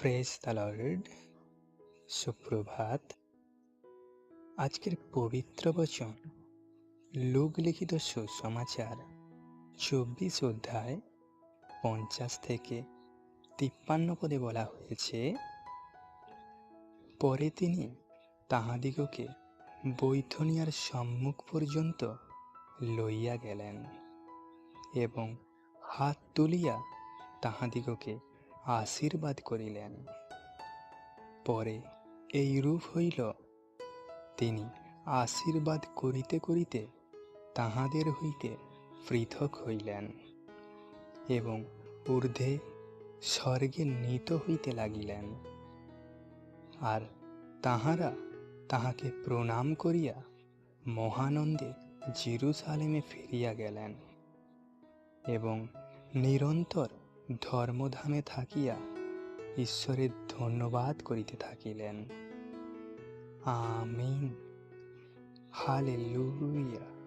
Fresh the Lord সুপ্রভাত। আজকের পবিত্র বচন, লোক লিখিত সুসমাচার, চব্বিশ অধ্যায় পঞ্চাশ থেকে তিপ্পান্ন পদে বলা হয়েছে, পরে তিনি তাহাদিগকে বৈথনিয়ার সম্মুখ পর্যন্ত লইয়া গেলেন এবং হাত তুলিয়া তাহাদিগকে আশীর্বাদ করিলেন। পরে এই রূপ হইল, তিনি আশীর্বাদ করিতে করিতে তাহাদের হইতে পৃথক হইলেন এবং ঊর্ধ্বে স্বর্গে নীত হইতে লাগিলেন। আর তাহারা তাহাকে প্রণাম করিয়া মহানন্দে জিরুসালেমে ফিরিয়া গেলেন এবং নিরন্তর ধর্মধামে থাকিয়া ঈশ্বরের ধন্যবাদ করিতে থাকিলেন। আমিন। হালেলুয়া।